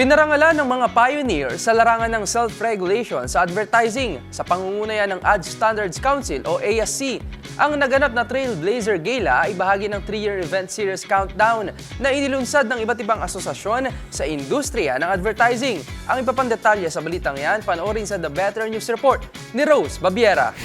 Pinarangalan ng mga pioneer sa larangan ng self-regulation sa advertising sa pangunguna ng Ad Standards Council o ASC. Ang naganap na Trailblazer Gala ay bahagi ng 3-year event series countdown na inilunsad ng iba't ibang asosasyon sa industriya ng advertising. Ang ipapandetalya sa balitang yan, panoorin sa The Better News Report ni Rose Babiera.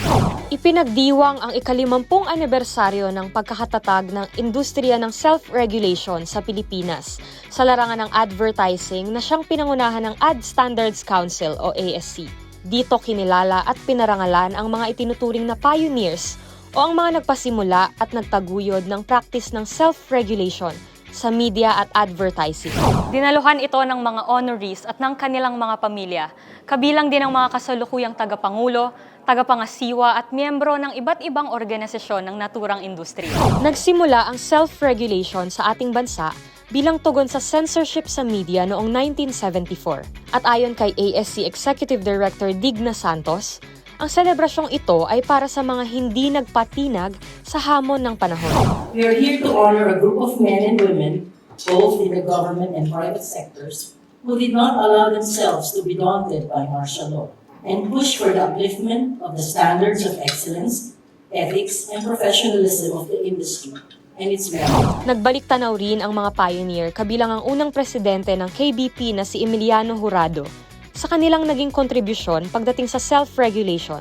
Ipinagdiwang ang ikalimampung anibersaryo ng pagkakatatag ng industriya ng self-regulation sa Pilipinas sa larangan ng advertising na siyang pinangunahan ng Ad Standards Council o ASC. Dito kinilala at pinarangalan ang mga itinuturing na pioneers o ang mga nagpasimula at nagtaguyod ng practice ng self-regulation sa media at advertising. Dinaluhan ito ng mga honorees at ng kanilang mga pamilya, kabilang din ang mga kasalukuyang tagapangulo, tagapangasiwa at miyembro ng iba't ibang organisasyon ng naturang industriya. Nagsimula ang self-regulation sa ating bansa bilang tugon sa censorship sa media noong 1974. At ayon kay ASC Executive Director Digna Santos, ang selebrasyong ito ay para sa mga hindi nagpatinag sa hamon ng panahon. We are here to honor a group of men and women, both in the government and private sectors, who did not allow themselves to be daunted by martial law and push for the upliftment of the standards of excellence, ethics, and professionalism of the industry and its members. Nagbalik tanaw rin ang mga pioneer kabilang ang unang presidente ng KBP na si Emiliano Jurado sa kanilang naging kontribusyon pagdating sa self-regulation,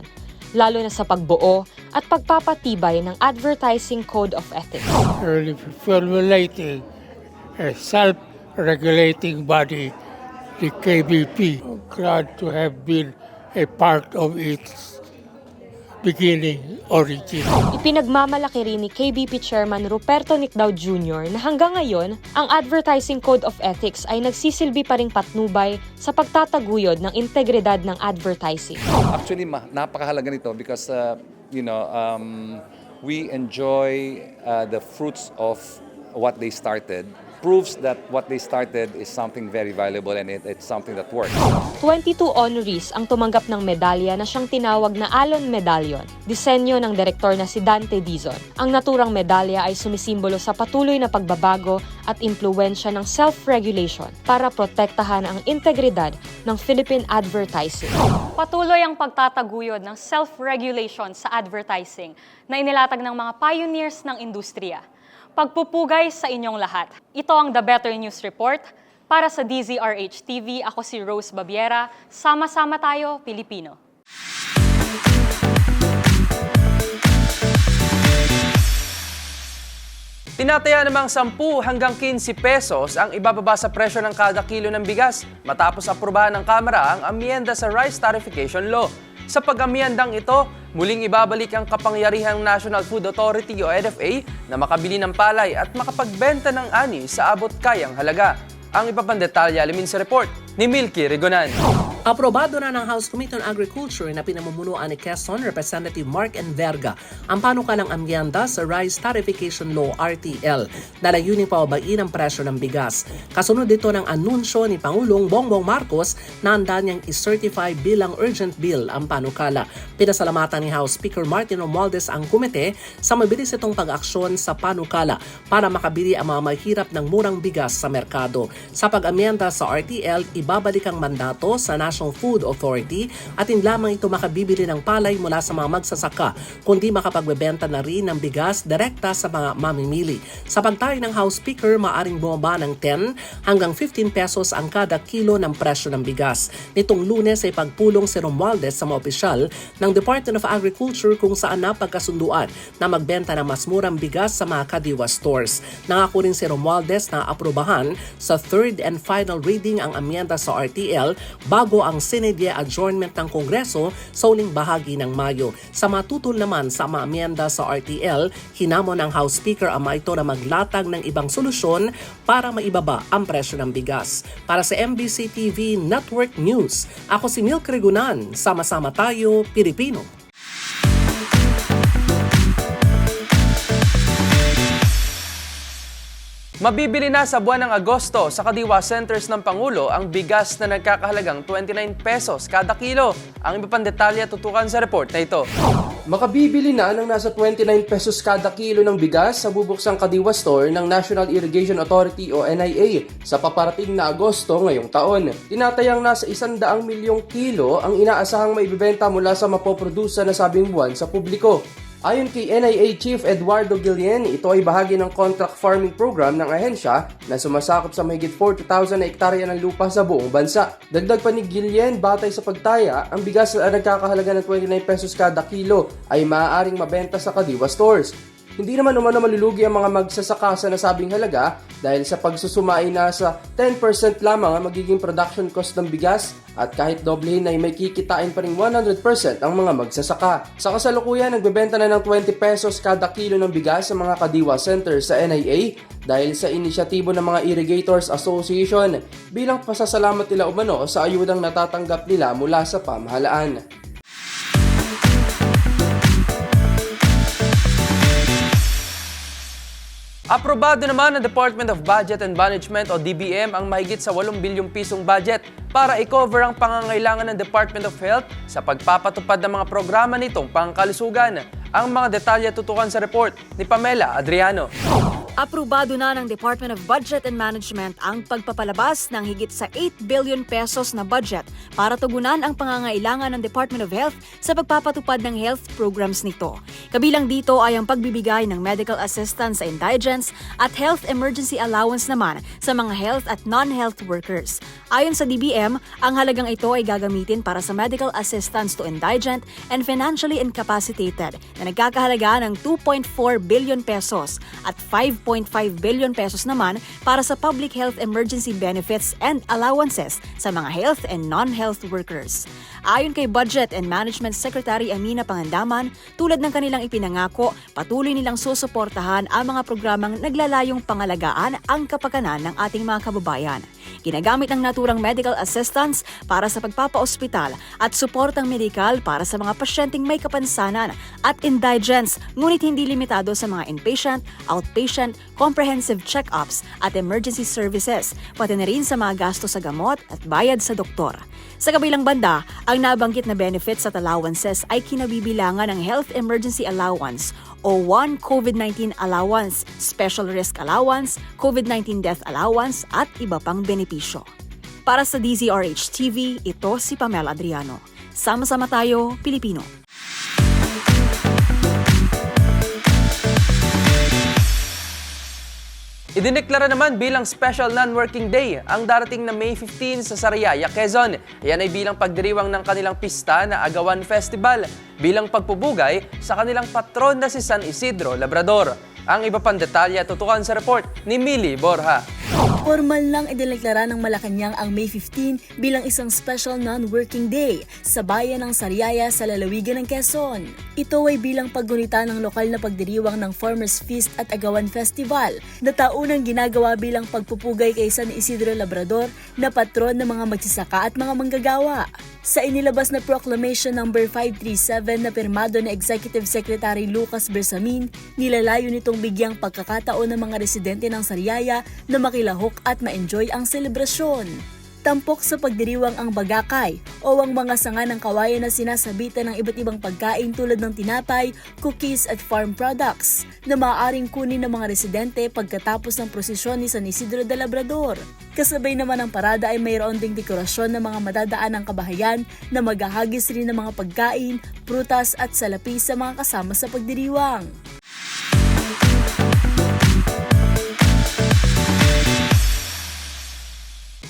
lalo na sa pagbuo at pagpapatibay ng Advertising Code of Ethics. really formulating a self-regulating body, the KBP. Glad to have been a part of its beginning origin. Ipinagmamalaki rin ni KBP Chairman Ruperto Nicdao Jr. na hanggang ngayon, ang Advertising Code of Ethics ay nagsisilbi pa ring patnubay sa pagtataguyod ng integridad ng advertising. Actually, ma- napakahalaga nito because, uh, you know, um, we enjoy uh, the fruits of what they started. Proves that what they started is something very valuable and it, it's something that works. 22 honorees ang tumanggap ng medalya na siyang tinawag na Alon Medallion, disenyo ng direktor na si Dante Dizon. Ang naturang medalya ay sumisimbolo sa patuloy na pagbabago at impluensya ng self-regulation para protektahan ang integridad ng Philippine advertising. Patuloy ang pagtataguyod ng self-regulation sa advertising na inilatag ng mga pioneers ng industriya. Pagpupugay sa inyong lahat. Ito ang The Better News Report. Para sa DZRH TV, ako si Rose Babiera. Sama-sama tayo, Pilipino. Tinataya namang 10 hanggang 15 pesos ang ibababa sa presyo ng kada kilo ng bigas matapos aprobahan ng Kamara ang amyenda sa Rice Tarification Law. Sa pag-amyendang ito, muling ibabalik ang kapangyarihang National Food Authority o NFA na makabili ng palay at makapagbenta ng ani sa abot kayang halaga. Ang ipapandetalya alamin sa report ni Milky Regonan. Aprobado na ng House Committee on Agriculture na pinamumunuan ni Quezon Representative Mark Enverga ang panukalang amyenda sa Rice Tarification Law RTL na layuning pababain ang presyo ng bigas. Kasunod dito ng anunsyo ni Pangulong Bongbong Marcos na handa niyang i-certify bilang urgent bill ang panukala. Pinasalamatan ni House Speaker Martin Romualdez ang komite sa mabilis itong pag-aksyon sa panukala para makabili ang mga mahirap ng murang bigas sa merkado. Sa pag-amyenda sa RTL, ibabalik ang mandato sa National Food Authority at hindi lamang ito makabibili ng palay mula sa mga magsasaka, kundi makapagbebenta na rin ng bigas direkta sa mga mamimili. Sa pagtayo ng House Speaker, maaring bumaba ng 10 hanggang 15 pesos ang kada kilo ng presyo ng bigas. Nitong lunes ay pagpulong si Romualdez sa mga opisyal ng Department of Agriculture kung saan napagkasunduan na magbenta ng mas murang bigas sa mga kadiwa stores. Nangako rin si Romualdez na aprobahan sa third and final reading ang amyenda sa RTL bago ang Senate adjournment ng Kongreso sa uling bahagi ng Mayo. Sa matutol naman sa mga amyenda sa RTL, hinamon ng House Speaker ang mga ito na maglatag ng ibang solusyon para maibaba ang presyo ng bigas. Para sa MBC TV Network News, ako si Milk Regunan. Sama-sama tayo, Pilipino. Mabibili na sa buwan ng Agosto sa Kadiwa Centers ng Pangulo ang bigas na nagkakahalagang 29 pesos kada kilo. Ang iba pang detalye tutukan sa report na ito. Makabibili na ng nasa 29 pesos kada kilo ng bigas sa bubuksang Kadiwa Store ng National Irrigation Authority o NIA sa paparating na Agosto ngayong taon. Tinatayang nasa 100 milyong kilo ang inaasahang maibibenta mula sa mapoprodusa na sabing buwan sa publiko. Ayon kay NIA Chief Eduardo Guillen, ito ay bahagi ng contract farming program ng ahensya na sumasakop sa mahigit 40,000 na ektarya ng lupa sa buong bansa. Dagdag pa ni Guillen, batay sa pagtaya, ang bigas na nagkakahalaga ng 29 pesos kada kilo ay maaaring mabenta sa Kadiwa stores. Hindi naman umano malulugi ang mga magsasaka sa nasabing halaga dahil sa pagsusuma ay nasa 10% lamang ang magiging production cost ng bigas at kahit doblehin ay may kikitain pa rin 100% ang mga magsasaka. Sa kasalukuyan, nagbebenta na ng 20 pesos kada kilo ng bigas sa mga kadiwa centers sa NIA dahil sa inisyatibo ng mga Irrigators Association bilang pasasalamat nila umano sa ayudang natatanggap nila mula sa pamahalaan. Aprobado naman ng Department of Budget and Management o DBM ang mahigit sa 8 bilyong pisong budget para i-cover ang pangangailangan ng Department of Health sa pagpapatupad ng mga programa nitong pangkalusugan. Ang mga detalye tutukan sa report ni Pamela Adriano. Aprobado na ng Department of Budget and Management ang pagpapalabas ng higit sa 8 billion pesos na budget para tugunan ang pangangailangan ng Department of Health sa pagpapatupad ng health programs nito. Kabilang dito ay ang pagbibigay ng medical assistance sa indigents at health emergency allowance naman sa mga health at non-health workers. Ayon sa DBM, ang halagang ito ay gagamitin para sa medical assistance to indigent and financially incapacitated na nagkakahalaga ng 2.4 billion pesos at 5 5.5 billion pesos naman para sa public health emergency benefits and allowances sa mga health and non-health workers. Ayon kay Budget and Management Secretary Amina Pangandaman, tulad ng kanilang ipinangako, patuloy nilang susuportahan ang mga programang naglalayong pangalagaan ang kapakanan ng ating mga kababayan. Ginagamit ang naturang medical assistance para sa pagpapaospital at suportang medikal para sa mga pasyenteng may kapansanan at indigents, ngunit hindi limitado sa mga inpatient, outpatient, comprehensive check-ups at emergency services, pati na rin sa mga gasto sa gamot at bayad sa doktor. Sa kabilang banda, ang nabanggit na benefits at allowances ay kinabibilangan ng Health Emergency Allowance o One COVID-19 Allowance, Special Risk Allowance, COVID-19 Death Allowance at iba pang benepisyo. Para sa DZRH TV, ito si Pamela Adriano. Sama-sama tayo, Pilipino. Idineklara naman bilang Special Non-Working Day ang darating na May 15 sa Sariaya, Quezon. Yan ay bilang pagdiriwang ng kanilang pista na Agawan Festival bilang pagpupugay sa kanilang patron na si San Isidro Labrador. Ang iba pang detalye tutukan sa report ni Millie Borja. Formal lang idineklara ng Malacanang ang May 15 bilang isang special non-working day sa bayan ng Sariaya sa lalawigan ng Quezon. Ito ay bilang paggunita ng lokal na pagdiriwang ng Farmers Feast at Agawan Festival na taunang ginagawa bilang pagpupugay kay San Isidro Labrador na patron ng mga magsasaka at mga manggagawa. Sa inilabas na Proclamation No. 537 na pirmado ni Executive Secretary Lucas Bersamin, nilalayo nitong bigyang pagkakataon ng mga residente ng Sariaya na makilahok at ma-enjoy ang selebrasyon. Tampok sa pagdiriwang ang bagakay o ang mga sanga ng kawayan na sinasabitan ng iba't ibang pagkain tulad ng tinapay, cookies at farm products na maaaring kunin ng mga residente pagkatapos ng prosesyon ni San Isidro de Labrador. Kasabay naman ng parada ay mayroon ding dekorasyon ng mga madadaan ng kabahayan na maghahagis rin ng mga pagkain, prutas at salapi sa mga kasama sa pagdiriwang.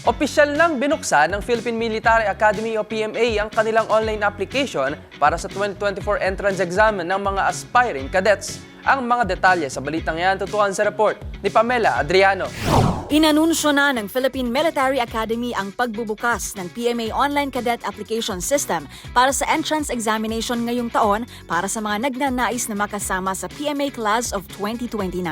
Opisyal nang binuksan ng Philippine Military Academy o PMA ang kanilang online application para sa 2024 entrance exam ng mga aspiring cadets. Ang mga detalye sa balitang yan tutukan sa report ni Pamela Adriano. Inanunsyo na ng Philippine Military Academy ang pagbubukas ng PMA Online Cadet Application System para sa entrance examination ngayong taon para sa mga nagnanais na makasama sa PMA Class of 2029.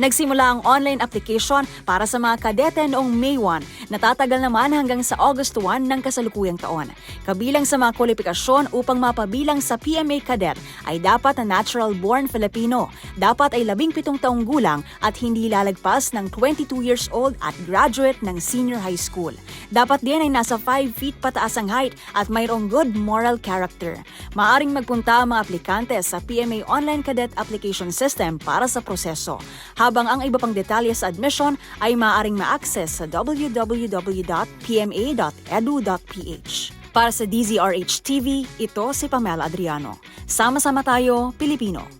Nagsimula ang online application para sa mga kadete noong May 1, natatagal naman hanggang sa August 1 ng kasalukuyang taon. Kabilang sa mga kwalifikasyon upang mapabilang sa PMA Cadet ay dapat na natural-born Filipino, dapat ay 17 taong gulang at hindi lalagpas ng 22 years old at graduate ng senior high school. Dapat din ay nasa 5 feet pataas ang height at mayroong good moral character. Maaring magpunta ang mga aplikante sa PMA Online Cadet Application System para sa proseso, habang ang iba pang detalye sa admission ay maaaring ma-access sa www.pma.edu.ph. Para sa DZRH TV, ito si Pamela Adriano. Sama-sama tayo, Pilipino.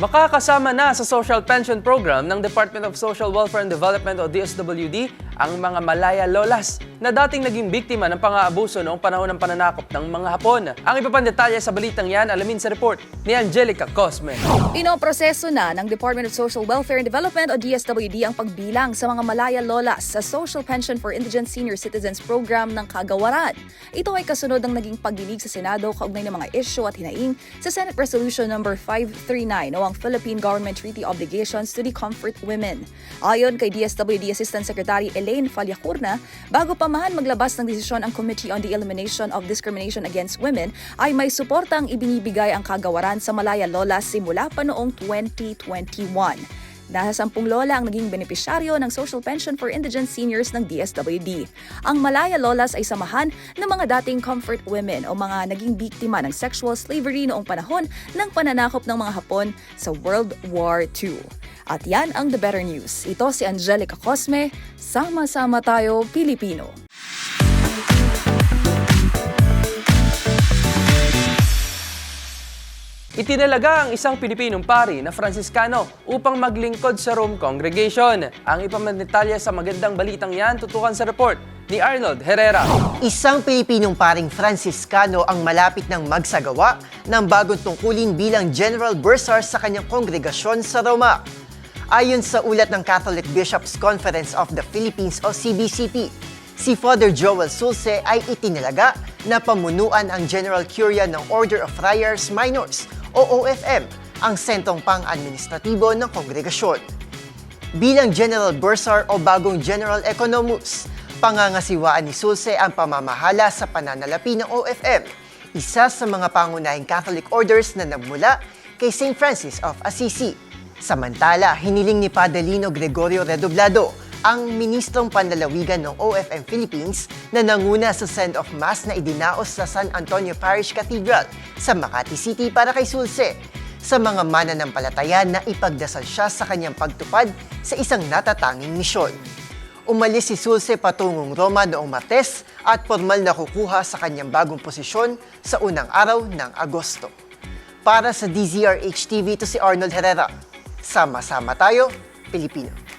Makakasama na sa Social Pension Program ng Department of Social Welfare and Development o DSWD ang mga Malaya Lolas na dating naging biktima ng pang-aabuso noong panahon ng pananakop ng mga Hapon. Ang iba pang detalye sa balitang yan alamin sa report ni Angelica Cosme. Pinoproseso na ng Department of Social Welfare and Development o DSWD ang pagbilang sa mga Malaya Lolas sa Social Pension for Indigent Senior Citizens Program ng Kagawaran. Ito ay kasunod ng naging pagdinig sa Senado kaugnay ng mga isyu at hinaing sa Senate Resolution No. 539 o ang Philippine Government Treaty Obligations to the Comfort Women. Ayon kay DSWD Assistant Secretary Elaine Falyacurna, bago pa man maglabas ng desisyon ang Committee on the Elimination of Discrimination Against Women, ay may suportang ibinibigay ang kagawaran sa Malaya Lolas simula pa noong 2021. Nasa sampung lola ang naging benepisyaryo ng Social Pension for Indigent Seniors ng DSWD. Ang Malaya Lolas ay samahan ng mga dating comfort women o mga naging biktima ng sexual slavery noong panahon ng pananakop ng mga Hapon sa World War II. At yan ang The Better News. Ito si Angelica Cosme. Sama-sama tayo, Pilipino. Itinalaga ang isang Pilipinong pari na Franciscano upang maglingkod sa Rome Congregation. Ang ipamadetalye sa magandang balitang yan tutukan sa report ni Arnold Herrera. Isang Pilipinong paring Franciscano ang malapit ng magsagawa ng bagong tungkulin bilang General Bursar sa kanyang kongregasyon sa Roma. Ayon sa ulat ng Catholic Bishops Conference of the Philippines o CBCP, si Father Joel Sulce ay itinalaga na pamunuan ang General Curia ng Order of Friars Minors o OFM, ang sentrong pang-administratibo ng kongregasyon. Bilang General Bursar o bagong General Economus, pangangasiwaan ni Sulce ang pamamahala sa pananalapi ng OFM, isa sa mga pangunahing Catholic orders na nagmula kay St. Francis of Assisi. Samantala, hiniling ni Padalino Gregorio Redoblado, ang ministrong panlalawigan ng OFM Philippines na nanguna sa send-off mass na idinaos sa San Antonio Parish Cathedral sa Makati City para kay Sulce sa mga mananampalataya na ipagdasal siya sa kanyang pagtupad sa isang natatanging misyon. Umalis si Sulce patungong Roma noong Martes at formal na kukuha sa kanyang bagong posisyon sa unang araw ng Agosto. Para sa DZRH TV, to si Arnold Herrera. Sama-sama tayo, Pilipino.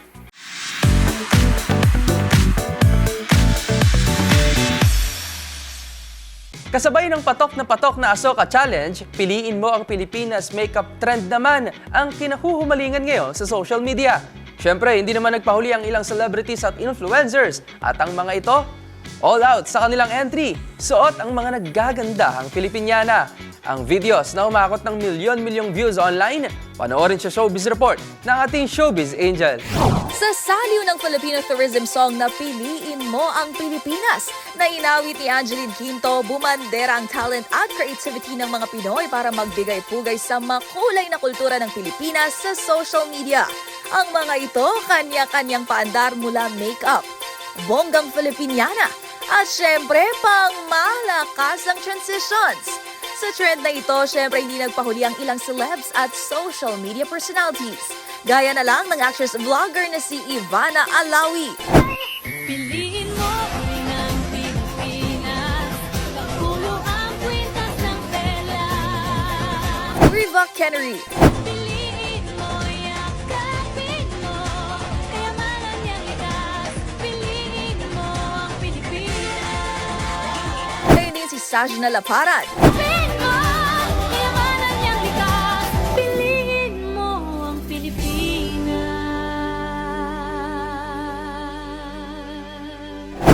Kasabay ng patok na patok na Asoka Challenge, piliin mo ang Pilipinas makeup trend naman ang kinahuhumalingan ngayon sa social media. Siyempre, hindi naman nagpahuli ang ilang celebrities at influencers at ang mga ito, all out sa kanilang entry. Suot ang mga naggagandahang Pilipinyana. Ang videos na umakot ng milyon-milyong views online, panoorin sa Showbiz Report ng ating Showbiz Angel. Sa saliw ng Filipino tourism song na Piliin Mo ang Pilipinas, na inawit ni Angeline Quinto, bumandera ang talent at creativity ng mga Pinoy para magbigay-pugay sa makulay na kultura ng Pilipinas sa social media. Ang mga ito, kanya-kanyang paandar mula makeup, bonggang Filipiniana, at syempre, pang malakas ang transitions. Sa trend na ito, syempre hindi nagpahuli ang ilang celebs at social media personalities. Gaya na lang ng actress-vlogger na si Ivana Alawi. Piliin mo ang Pilipinas. Pagkulo ang kwintas ng tela Riva Kennery, Piliin mo, yakapin mo. Kayamanan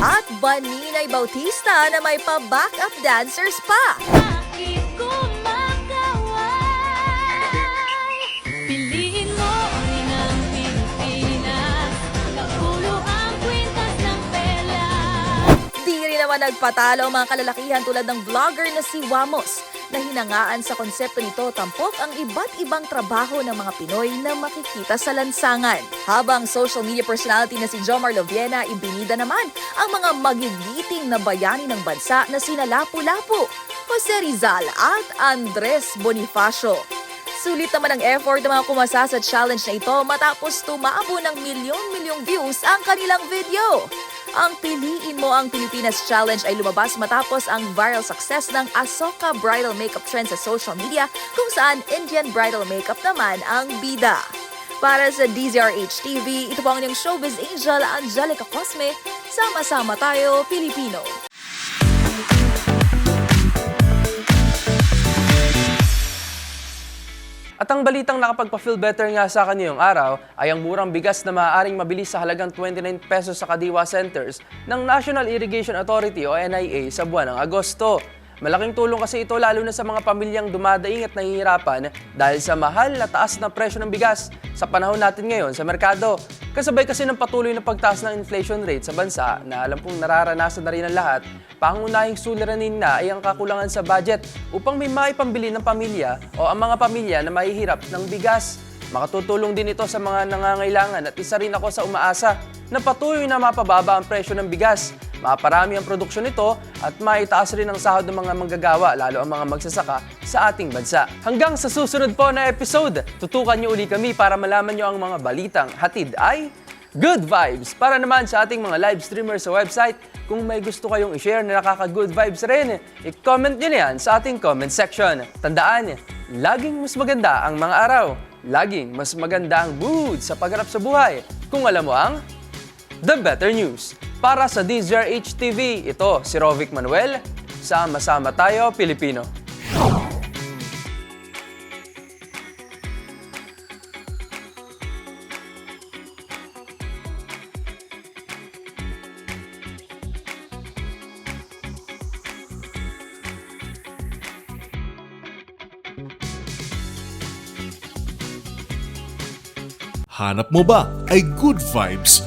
at Baninay Bautista na may pa-backup dancers pa. Di rin naman nagpatalo ang mga kalalakihan tulad ng vlogger na si Wamos na hinangaan sa konsepto nito tampok ang iba't ibang trabaho ng mga Pinoy na makikita sa lansangan. Habang social media personality na si Jomar Loviena, ibinida naman ang mga magigiting na bayani ng bansa na sina Lapu-Lapu, Jose Rizal at Andres Bonifacio. Sulit naman ang effort ng mga kumasa sa challenge na ito matapos tumabo ng milyon-milyong views ang kanilang video. Ang Piliin Mo ang Pilipinas Challenge ay lumabas matapos ang viral success ng Asoka bridal makeup trend sa social media kung saan Indian bridal makeup naman ang bida. Para sa DZRH TV, ito po ang inyong showbiz angel Angelica Cosme. Sama-sama tayo, Pilipino. At ang balitang nakapagpa-feel better nga sa akin ngayong araw ay ang murang bigas na maaaring mabili sa halagang 29 pesos sa Kadiwa Centers ng National Irrigation Authority o NIA sa buwan ng Agosto. Malaking tulong kasi ito lalo na sa mga pamilyang dumadaing at nahihirapan dahil sa mahal na taas na presyo ng bigas sa panahon natin ngayon sa merkado. Kasabay kasi ng patuloy na pagtaas ng inflation rate sa bansa na alam kong nararanasan na rin ng lahat, pangunahing suliranin na ay ang kakulangan sa budget upang may maipambili ng pamilya o ang mga pamilya na mahihirap ng bigas. Makatutulong din ito sa mga nangangailangan at isa rin ako sa umaasa na patuloy na mapababa ang presyo ng bigas. Maparami ang produksyon nito at maitaas rin ang sahod ng mga manggagawa, lalo ang mga magsasaka sa ating bansa. Hanggang sa susunod po na episode, tutukan niyo uli kami para malaman niyo ang mga balitang hatid ay Good Vibes! Para naman sa ating mga live streamers sa website, kung may gusto kayong i-share na nakaka-good vibes rin, i-comment nyo na yan sa ating comment section. Tandaan, laging mas maganda ang mga araw. Laging mas maganda ang mood sa pagharap sa buhay. Kung alam mo ang The Better News. Para sa DZRH TV, ito si Rovic Manuel. Sama-sama tayo, Pilipino. Hanap mo ba ay good vibes